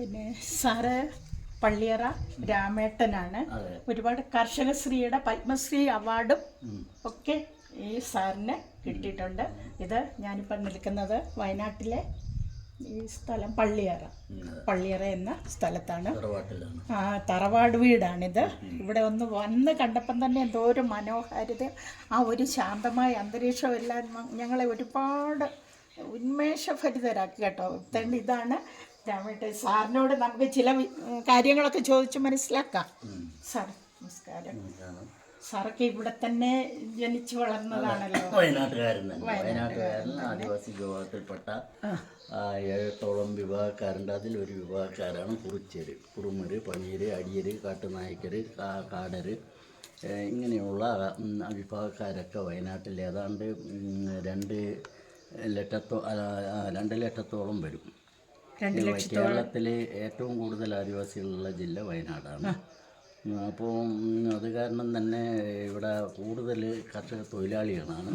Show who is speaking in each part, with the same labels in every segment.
Speaker 1: പിന്നെ സാറ് പള്ളിയറ രാമേട്ടനാണ്.
Speaker 2: ഒരുപാട്
Speaker 1: ഒരുപാട് കർഷകശ്രീയുടെ പത്മശ്രീ അവാർഡും. ഒക്കെ ഈ സാറിന് കിട്ടിയിട്ടുണ്ട്. ഇത് ഞാനിപ്പം നിൽക്കുന്നത് വയനാട്ടിലെ ഈ സ്ഥലം പള്ളിയറ. പള്ളിയറ എന്ന സ്ഥലത്താണ്. ആ തറവാട് വീടാണിത്. ഇവിടെ ഒന്ന് വന്ന് കണ്ടപ്പം തന്നെ എന്തോ ഒരു മനോഹാരിത ആ ഒരു ശാന്തമായ അന്തരീക്ഷം എല്ലാം ഞങ്ങളെ ഒരുപാട് ഉന്മേഷഭരിതരാക്കി കേട്ടോ. ഇത്തണ്ട് ഇതാണ് രാമേട്ട സാറിനോട് നമുക്ക് ചില കാര്യങ്ങളൊക്കെ ചോദിച്ച് മനസ്സിലാക്കാം. സാർ നമസ്കാരം. സാറൊക്കെ ഇവിടെ തന്നെ ജനിച്ചു വളർന്നതാണല്ലോ.
Speaker 2: വയനാട്ടുകാരൻ വയനാട്ടുകാരൻ ആദിവാസി വിഭാഗത്തിൽപ്പെട്ട ഏഴത്തോളം വിഭാഗക്കാരുണ്ട്. അതിലൊരു വിഭാഗക്കാരാണ് കുറിച്യര് കുറുമര് പണിയര് അടിയര് കാട്ടുനായ്ക്കര് കാടര് ഇങ്ങനെയുള്ള വിഭാഗക്കാരൊക്കെ വയനാട്ടിൽ. ഏതാണ്ട് രണ്ട് ലക്ഷത്തോ രണ്ട് ലക്ഷത്തോളം വരും. കേരളത്തിലെ ഏറ്റവും കൂടുതൽ ആദിവാസികളുള്ള ജില്ല വയനാടാണ്. അപ്പോൾ അത് കാരണം തന്നെ ഇവിടെ കൂടുതൽ കർഷക തൊഴിലാളികളാണ്.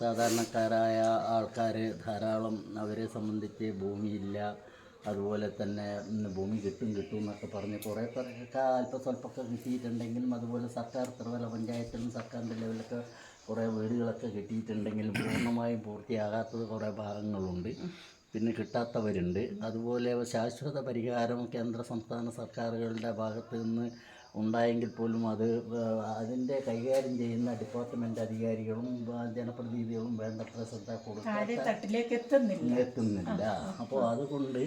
Speaker 2: സാധാരണക്കാരായ ആൾക്കാർ ധാരാളം അവരെ സംബന്ധിച്ച് ഭൂമിയില്ല. അതുപോലെ തന്നെ ഭൂമി കിട്ടും കിട്ടും എന്നൊക്കെ പറഞ്ഞ് കുറേ കുറേയൊക്കെ അല്പം സ്വല്പമൊക്കെ കിട്ടിയിട്ടുണ്ടെങ്കിലും അതുപോലെ സർക്കാർ ത്രിതല പഞ്ചായത്തിലും സർക്കാരിന്റെ ലെവലൊക്കെ കുറേ വീടുകളൊക്കെ കിട്ടിയിട്ടുണ്ടെങ്കിലും പൂർണമായും പൂർത്തിയാകാത്തത് കുറേ ഭാഗങ്ങളുണ്ട്. പിന്നെ കിട്ടാത്തവരുണ്ട്. അതുപോലെ ശാശ്വത പരിഹാരം കേന്ദ്ര സംസ്ഥാന സർക്കാരുകളുടെ ഭാഗത്തു നിന്ന് ഉണ്ടായെങ്കിൽ പോലും അത് അതിന്റെ കൈകാര്യം ചെയ്യുന്ന ഡിപ്പാർട്ട്മെന്റ് അധികാരികളും ജനപ്രതിനിധികളും വേണ്ടത്ര ശ്രദ്ധ കൊടുക്കാൻ
Speaker 1: എത്തുന്നില്ല.
Speaker 2: എത്തുന്നില്ല. അപ്പോൾ അതുകൊണ്ട്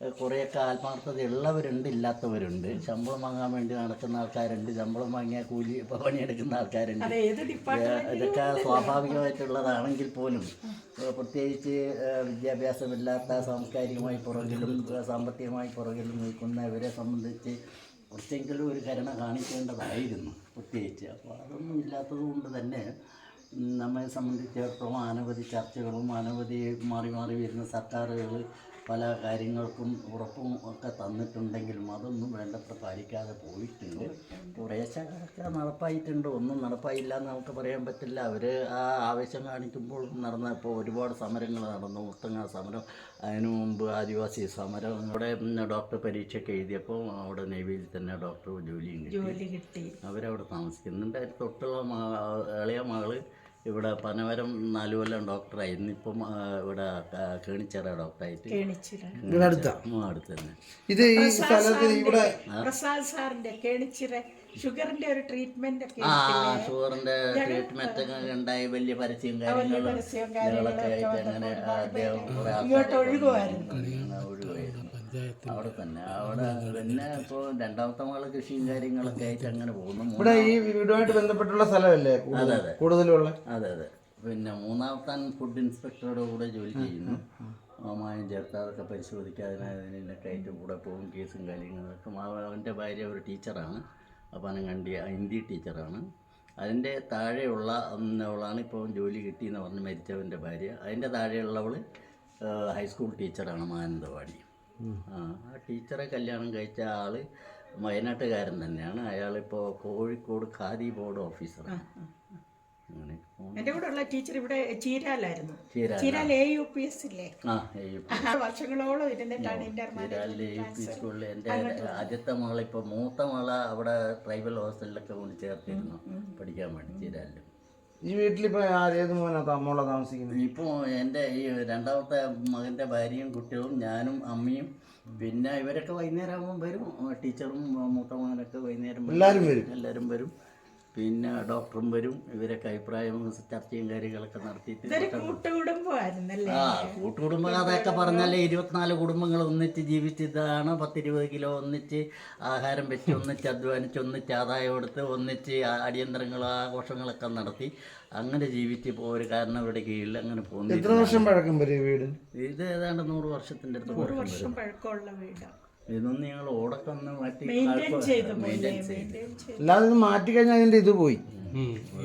Speaker 2: കുറേയൊക്കെ ആത്മാർത്ഥത ഉള്ളവരുണ്ട് ഇല്ലാത്തവരുണ്ട്. ശമ്പളം വാങ്ങാൻ വേണ്ടി നടക്കുന്ന ആൾക്കാരുണ്ട് ശമ്പളം വാങ്ങിയ കൂലി പണിയെടുക്കുന്ന ആൾക്കാരുണ്ട്. ഇതൊക്കെ സ്വാഭാവികമായിട്ടുള്ളതാണെങ്കിൽ പോലും പ്രത്യേകിച്ച് വിദ്യാഭ്യാസമില്ലാത്ത സാംസ്കാരികമായി പുറകിലും സാമ്പത്തികമായി പുറകിലും നിൽക്കുന്നവരെ സംബന്ധിച്ച് കുറച്ചെങ്കിലും ഒരു കരുണ കാണിക്കേണ്ടതായിരുന്നു പ്രത്യേകിച്ച്. അപ്പോൾ അതൊന്നും ഇല്ലാത്തത് കൊണ്ട് തന്നെ നമ്മെ സംബന്ധിച്ചിടത്തോളം അനവധി ചർച്ചകളും അനവധി മാറി മാറി വരുന്ന സർക്കാരുകൾ പല കാര്യങ്ങൾക്കും ഉറപ്പും ഒക്കെ തന്നിട്ടുണ്ടെങ്കിലും അതൊന്നും വേണ്ടത്ര പാലിക്കാതെ പോയിട്ടുണ്ട്. കുറേശ്ശൊക്കെ നടപ്പായിട്ടുണ്ട്. ഒന്നും നടപ്പായില്ല എന്ന് നമുക്ക് പറയാൻ പറ്റില്ല. അവർ ആ ആവശ്യം കാണിക്കുമ്പോൾ നടന്ന ഇപ്പോൾ ഒരുപാട് സമരങ്ങൾ നടന്നു. മുത്തങ്ങ സമരം അതിനു മുമ്പ് ആദിവാസി സമരം അവിടെ ഡോക്ടർ പരീക്ഷയ്ക്ക് എഴുതിയപ്പോൾ അവിടെ നേവിയിൽ തന്നെ ഡോക്ടർ ജോലിയും കിട്ടി.
Speaker 1: ജോലി കിട്ടി.
Speaker 2: അവരവിടെ താമസിക്കുന്നുണ്ട്. തൊട്ടുള്ള ഇളയ മകൾ ഇവിടെ പനവരം നാല് കൊല്ലം ഡോക്ടറായിരുന്നു ഇപ്പം ആ, ഇവിടെ കേണിച്ചേറ ഡോക്ടറായിട്ട്
Speaker 3: അടുത്താ
Speaker 2: തന്നെ
Speaker 3: ഇത് ഈ സ്ഥലത്ത് ഇവിടെ
Speaker 1: പ്രസാദ് സാറിന്റെ കേണിച്ചിറ. ഷുഗറിന്റെ ഒരു ട്രീറ്റ്മെന്റ് ഒക്കെ
Speaker 2: ആ ഷുഗറിന്റെ ട്രീറ്റ്മെന്റ് ഒക്കെ ഉണ്ടായി. വലിയ പരസ്യം കാര്യങ്ങളും കാര്യങ്ങളൊക്കെ ആയിട്ട് അങ്ങനെ അദ്ദേഹം
Speaker 1: ഇങ്ങോട്ട് ഒഴുകുമായിരുന്നു
Speaker 2: അവിടെ തന്നെ. അവിടെ പിന്നെ ഇപ്പോൾ രണ്ടാമത്തെ മകൾ കൃഷിയും കാര്യങ്ങളൊക്കെ ആയിട്ട് അങ്ങനെ പോകുന്നു.
Speaker 3: ഇവിടെ ഈ വീടുമായിട്ട് ബന്ധപ്പെട്ടുള്ള സ്ഥലമല്ലേ കൂടുതൽ-
Speaker 2: അതെ, അതെ.
Speaker 3: കൂടുതലുള്ള?
Speaker 2: അതെ അതെ. പിന്നെ മൂന്നാമത്താൻ ഫുഡ് ഇൻസ്പെക്ടറുടെ കൂടെ ജോലി ചെയ്യുന്നു. ആ, മായം ചേർത്ത് അതൊക്കെ പരിശോധിക്കാതിനൊക്കെ ആയിട്ട് കൂടെ പോകും. കേസും കാര്യങ്ങളൊക്കെ. മാ- അവന്റെ ഭാര്യ ഒരു ടീച്ചറാണ്. പനങ്കണ്ടി ഹിന്ദി ടീച്ചറാണ്. അതിന്റെ താഴെയുള്ള അവളാണ് ഇപ്പോൾ ജോലി കിട്ടിയെന്ന് പറഞ്ഞ് മരിച്ചവന്റെ ഭാര്യ. അതിന്റെ താഴെയുള്ളവൾ ഹൈസ്കൂൾ ടീച്ചറാണ് മാനന്തവാടി. ആ ടീച്ചറെ കല്യാണം കഴിച്ച ആൾ വയനാട്ടുകാരൻ തന്നെയാണ്. അയാളിപ്പോൾ കോഴിക്കോട് ഖാദി ബോർഡ് ഓഫീസറാണ് അങ്ങനെ എന്റെ
Speaker 1: എന്റെ കൂടെ ഉള്ള ടീച്ചർ ഇവിടെ ചീരാലായിരുന്നു.
Speaker 2: Cheerala.
Speaker 1: Cheeral A U P S ഇല്ലേ?
Speaker 2: ആ ഈ
Speaker 1: ആ, വർഷങ്ങളോളം ഇരുന്നിട്ടാണ് ഇന്റർമാൻ
Speaker 2: ചീരാലിലെ യു പി സ്കൂളിൽ എന്റെ ആദ്യത്തെ മോളെ ഇപ്പോൾ മൂത്ത മോളെ അവിടെ ട്രൈബൽ ഹോസ്റ്റലിലൊക്കെ കൊണ്ട് ചേർത്തിരുന്നു പഠിക്കാൻ വേണ്ടി ചീരാലിൽ
Speaker 3: ഈ വീട്ടിലിപ്പോ ഏത് മോനാ മോളാ താമസിക്കുന്നത്?
Speaker 2: ഇപ്പോൾ എന്റെ ഈ രണ്ടാമത്തെ മകന്റെ ഭാര്യയും കുട്ടികളും ഞാനും അമ്മയും പിന്നെ ഇവരൊക്കെ വൈകുന്നേരം ആകുമ്പോൾ വരും. ടീച്ചറും മൂത്ത മകനൊക്കെ വൈകുന്നേരം വരും.
Speaker 3: എല്ലാരും വരും.
Speaker 2: എല്ലാവരും വരും. പിന്നെ ഡോക്ടറും വരും. ഇവരൊക്കെ അഭിപ്രായം ചർച്ചയും കാര്യങ്ങളൊക്കെ നടത്തിയിട്ട് ആ കൂട്ടുകുടുംബ കഥയൊക്കെ പറഞ്ഞാലേ ഇരുപത്തിനാല് കുടുംബങ്ങൾ ഒന്നിച്ച് ജീവിച്ചതാണ്. പത്തിരുപത് കിലോ ഒന്നിച്ച് ആഹാരം വെച്ച് ഒന്നിച്ച് അധ്വാനിച്ച് ഒന്നിച്ച് ആദായം എടുത്ത് ഒന്നിച്ച് അടിയന്തരങ്ങൾ അടിയന്തരങ്ങളും ആഘോഷങ്ങളൊക്കെ നടത്തി. അങ്ങനെ ജീവിച്ച് പോയൊരു ഒരു കാരണവരുടെ കീഴിൽ അങ്ങനെ
Speaker 3: എത്ര
Speaker 2: പോകുന്നു
Speaker 3: വർഷം പഴക്കം വരും വീട്?
Speaker 2: ഇത് ഏതാണ്ട് നൂറ് വർഷത്തിന്റെ അടുത്ത്
Speaker 1: വർഷം പഴക്കമുള്ള വീടാണ്.
Speaker 2: ഇതൊന്നും ഞങ്ങൾ ഓടക്കൊന്ന് മാറ്റി
Speaker 1: മെയിന്റെയിൻ ചെയ്തു
Speaker 3: അല്ലാതെ ഇത് മാറ്റി കഴിഞ്ഞാൽ അതിന്റെ ഇത് പോയി.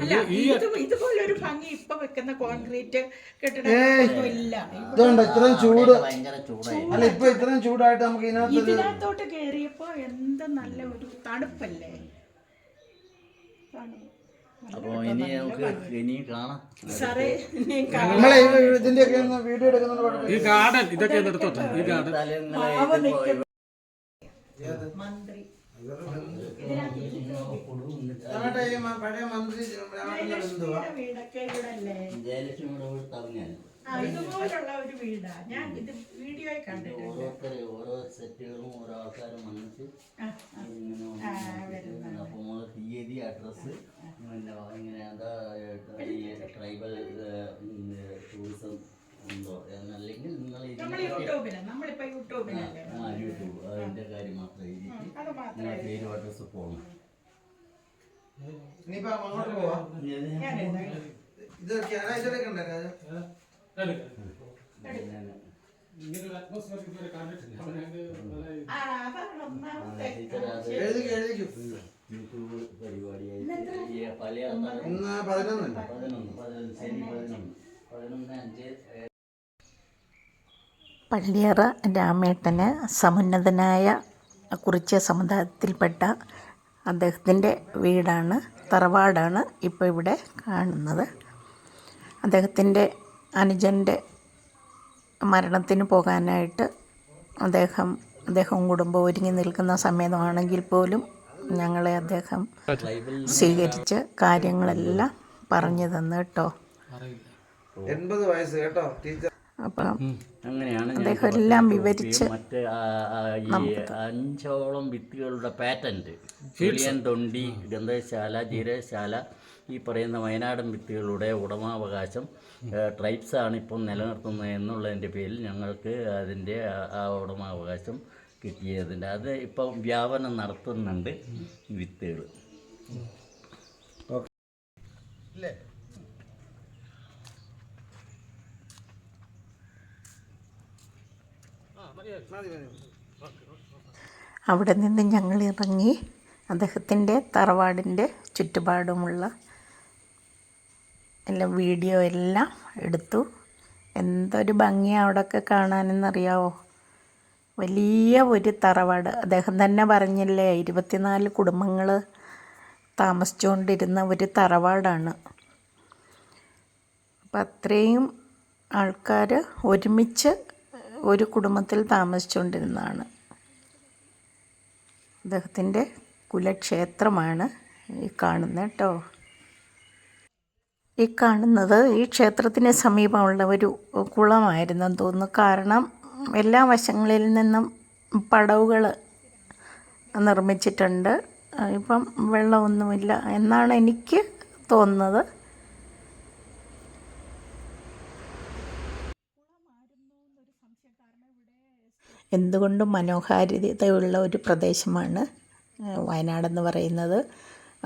Speaker 1: അല്ല ഇത് ഇതുപോലെ ഒരു ഭംഗി ഇപ്പൊ വെക്കുന്ന കോൺക്രീറ്റ് കെട്ടിടങ്ങളൊന്നും ഇല്ല
Speaker 3: ഇതുകൊണ്ട് ഇത്രയും ചൂട്?
Speaker 2: ഭയങ്കര ചൂടായി.
Speaker 3: അല്ല ഇപ്പൊ ഇത്രയും ചൂടായിട്ട് നമുക്ക് ഇതിനകത്ത്
Speaker 1: ഇതിനകത്തോട്ട് കേറിയപ്പോ എന്ത് നല്ല ഒരു തണുപ്പല്ലേ? തണുപ്പ്.
Speaker 2: അപ്പോൾ ഇനി നമുക്ക് ഇനിയും കാണാം.
Speaker 1: സാറേ നീ
Speaker 3: നമ്മളെ ഇതിന്റെ ഒക്കെ വീഡിയോ എടുക്കുന്നുണ്ട്
Speaker 4: ഈ ഗാർഡൻ ഇതൊക്കെ ഈ ഗാർഡൻ
Speaker 5: വീടൊക്കെ ഇവിടെ അല്ലേ
Speaker 2: ജയലക്ഷ്മിയുടെ വീട് തവങ്ങാൻ
Speaker 5: ആ ഇതുപോലുള്ള ഒരു വീടാ ഞാൻ ഇത് വീഡിയോയിൽ കണ്ടിട്ടുണ്ട്
Speaker 2: ഓരോ സെറ്റുകളും ഓരോ ആൾക്കാരും വന്നിട്ട്
Speaker 5: ആ,
Speaker 2: ഇങ്ങനെ
Speaker 5: ആ,
Speaker 2: നമ്മൾ തീയതി അഡ്രസ്സ് പിന്നെ ഇങ്ങനെ എന്താ ഈ ട്രൈബൽ ടൂറിസം ഉണ്ടോ എന്നല്ലെങ്കിൽ നിങ്ങൾ
Speaker 5: നമ്മൾ
Speaker 2: ഇതിനെ
Speaker 5: യൂട്യൂബിൽ നമ്മളിപ്പോ യൂട്യൂബിലല്ലേ
Speaker 2: ആ യൂട്യൂബ് അതിന്റെ കാര്യം മാത്രം എഴുതിയിട്ട്
Speaker 5: അത് മാത്രം
Speaker 2: നിങ്ങളെ പേരും അഡ്രസ്സ് പോകണം
Speaker 3: ഇനിയിപ്പോ അങ്ങോട്ട് പോവാ
Speaker 5: ഞാൻ എഴുതാം.
Speaker 2: യൂട്യൂബ്
Speaker 5: പള്ളിയറ രാമേട്ടന് സമുന്നതനായ കുറിച്യ സമുദായത്തിൽപ്പെട്ട അദ്ദേഹത്തിന്റെ വീടാണ് തറവാടാണ് ഇപ്പോൾ ഇവിടെ കാണുന്നത്. അദ്ദേഹത്തിന്റെ അനുജന്റെ മരണത്തിന് പോകാനായിട്ട് അദ്ദേഹം അദ്ദേഹവും കുടുംബവും ഒരുങ്ങി നിൽക്കുന്ന സമയമാണെങ്കിൽ പോലും ഞങ്ങളെ അദ്ദേഹം സ്വീകരിച്ച് കാര്യങ്ങളെല്ലാം പറഞ്ഞു തന്നു കേട്ടോ.
Speaker 3: എൺപത് വയസ്സ് കേട്ടോ ടീച്ചർ.
Speaker 5: അപ്പം
Speaker 2: അങ്ങനെയാണ്
Speaker 5: അദ്ദേഹം എല്ലാം വിവരിച്ച്
Speaker 2: അഞ്ചോളം വിത്തുകളുടെ പാറ്റന്റ് ചുളിയൻ തൊണ്ടി ഗന്ധശാല ജീരകശാല ഈ പറയുന്ന വയനാടൻ വിത്തുകളുടെ ഉടമാവകാശം ട്രൈബ്സ് ആണ് ഇപ്പം നിലനിർത്തുന്നത് എന്നുള്ളതിന്റെ പേരിൽ ഞങ്ങൾക്ക് അതിന്റെ ആ- ഉടമാവകാശം കിട്ടിയതിന്റെ അത് ഇപ്പം വ്യാപനം നടത്തുന്നുണ്ട് വിത്തുകൾ
Speaker 3: ഇല്ലേ? മതി മതി.
Speaker 5: അവിടെ നിന്ന് ഞങ്ങൾ ഇറങ്ങി അദ്ദേഹത്തിന്റെ തറവാടിന്റെ ചുറ്റുപാടുമുള്ള എല്ലാം വീഡിയോ എല്ലാം എടുത്തു. എന്തൊരു ഭംഗിയാണ് അവിടെയൊക്കെ കാണാനെന്നറിയാവോ? വലിയ ഒരു തറവാട്. അദ്ദേഹം തന്നെ പറഞ്ഞില്ലേ ഇരുപത്തിനാല് കുടുംബങ്ങൾ താമസിച്ചുകൊണ്ടിരുന്ന ഒരു തറവാടാണ്. അപ്പം അത്രയും ആൾക്കാർ ഒരുമിച്ച് ഒരു കുടുംബത്തിൽ താമസിച്ചുകൊണ്ടിരുന്നതാണ്. അദ്ദേഹത്തിന്റെ കുലക്ഷേത്രമാണ് ഈ കാണുന്നത് കേട്ടോ. ഈ കാണുന്നത് ഈ ക്ഷേത്രത്തിന് സമീപമുള്ള ഒരു കുളമായിരുന്നെന്ന് തോന്നുന്നു. കാരണം എല്ലാ വശങ്ങളിൽ നിന്നും പടവുകൾ നിർമ്മിച്ചിട്ടുണ്ട്. ഇപ്പം വെള്ളമൊന്നുമില്ല എന്നാണ് എനിക്ക് തോന്നുന്നത്. എന്തുകൊണ്ടും മനോഹാരിതയുള്ള ഒരു പ്രദേശമാണ് വയനാടെന്ന് പറയുന്നത്.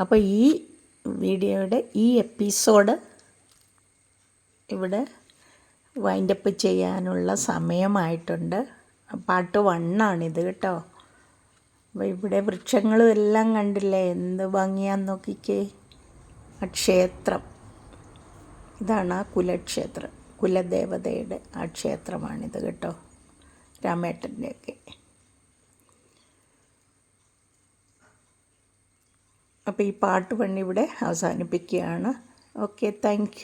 Speaker 5: അപ്പോൾ ഈ വീഡിയോയുടെ ഈ എപ്പിസോഡ് ഇവിടെ വൈൻഡപ്പ് ചെയ്യാനുള്ള സമയമായിട്ടുണ്ട്. പാട്ട് വണ്ണാണിത് കേട്ടോ. അപ്പോൾ ഇവിടെ വൃക്ഷങ്ങളും എല്ലാം കണ്ടില്ലേ? എന്ത് ഭംഗിയാന്ന് നോക്കിക്കേ. ആ ക്ഷേത്രം. ഇതാണ് ആ കുലക്ഷേത്രം. കുലദേവതയുടെ ആ ക്ഷേത്രമാണിത് കേട്ടോ. രാമേട്ടന്റെയൊക്കെ. അപ്പോൾ ഈ പാട്ട് പണി ഇവിടെ അവസാനിപ്പിക്കുകയാണ്. Okay thank